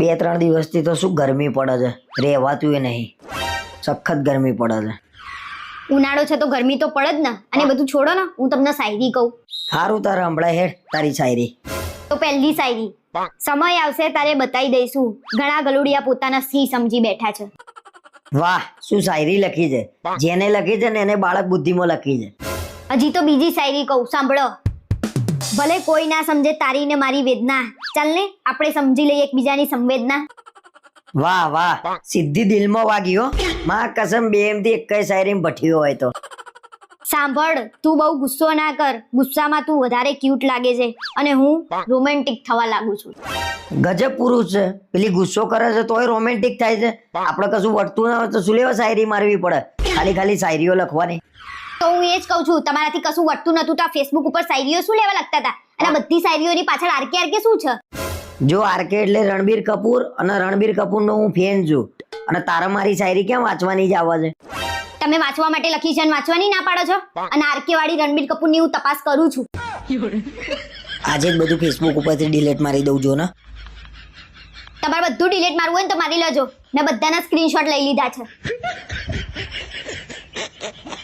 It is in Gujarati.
બે ત્રણ દિવસથી તો શું ગરમી પડે છે? રહેવાતું એ નહીં. સખત ગરમી પડે છે. ઉનાળો છે તો ગરમી તો પડે જ ને. અને બધું છોડો ને હું તમને શાયરી કહું. સારું તારે હમણાં હેડ તારી શાયરી. તો પહેલી શાયરી. સમય આવશે તારે બતાવી દઈશું. ઘણા ગલુડિયા પોતાના સિંહ સમજી બેઠા છે. વાહ શું શાયરી લખી છે? જેને લખી છે ને એને બાળક બુદ્ધિમાં લખી છે. હજી તો બીજી શાયરી કહું સાંભળો. ભલે કોઈ ના સમજે તારી ને મારી વેદના. ચાલ ને આપણે સમજી લઈએ એકબીજાની સંવેદના. વાહ વાહ. સીધી દિલમાં વાગ્યો માં કસમ બે એમથી એક કઈ શાયરી ભઠ્યો હોય તો. સાંભળ તું બહુ ગુસ્સો ના કર. ગુસ્સામાં તું વધારે ક્યુટ લાગે છે. અને હું રોમેન્ટિક થવા લાગુ છું. ગજબ પુરુષ છે. પેલી ગુસ્સો કરે છે તોય રોમેન્ટિક થાય છે. આપણે કશું વટતું ના હોય તો શું લેવા શાયરી મારવી પડે? ખાલી ખાલી શાયરીઓ લખવાની. તો હું એ જ કહું છું તમારાથી કશું વટતું નતું તો આ ફેસબુક ઉપર શાયરીઓ શું લેવા લખતા હતા? અને બધી શાયરીઓની પાછળ આરકે આરકે શું છે? જો આરકે એટલે રણબીર કપૂર અને રણબીર કપૂરનો હું ફેન છું. અને તારા મારી શાયરી કેમ વાંચવાની જ આવે છે? તમે વાંચવા માટે લખી છે અને વાંચવાની ના પાડો છો? અને આરકે વાળી રણબીર કપૂરની હું તપાસ કરું છું. આજે જ બધું ફેસબુક ઉપરથી ડિલીટ મારી દઉં જો ને? તમારે બધું ડિલીટ મારવું હોય ને તો મારી લેજો. મેં બધાના સ્ક્રીનશોટ લઈ લીધા છે.